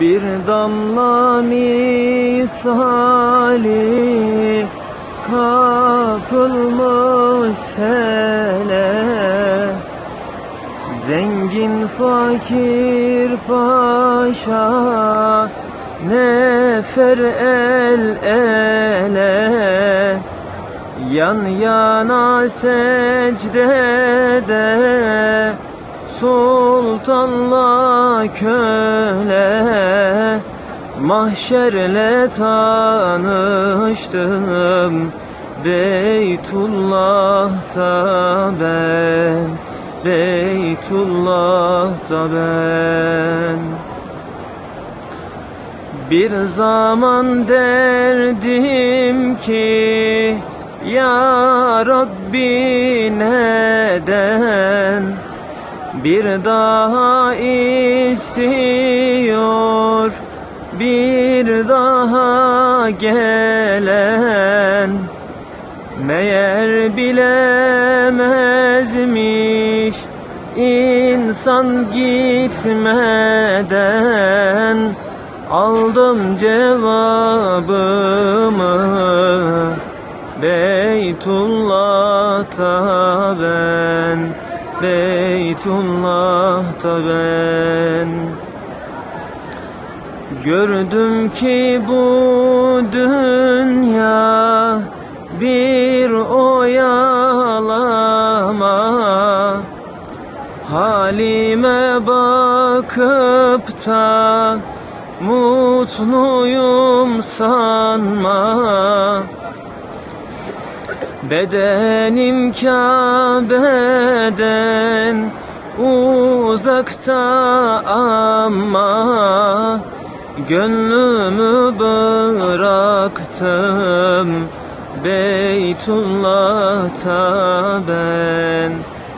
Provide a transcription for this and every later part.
Bir damla misali kapılmış sele Zengin fakir paşa nefer el ele. Yan yana secdede Sultanla köle Mahşerle tanıştım. Beytullah'ta ben Beytullah'ta ben. Bir zaman derdim ki Ya Rabbi neden bir daha istiyor bir daha gelen Meğer bilemezmiş insan gitmeden. Aldım cevabımı Beytullah'ta ben. Beytullah'ta ben Gördüm ki bu dünya bir oyalama. Halime bakıp da mutluyum sanma Bedenim Kabe'den uzakta ama Gönlümü bıraktım. Beytullah'ta ben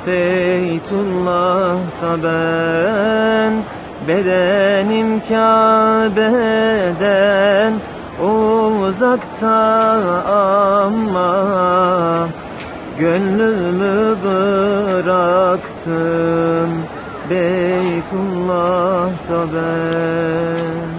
Beytullah'ta ben. Bedenim Kabe'den uzakta ama Gönlümü bıraktım Beytullah'ta ben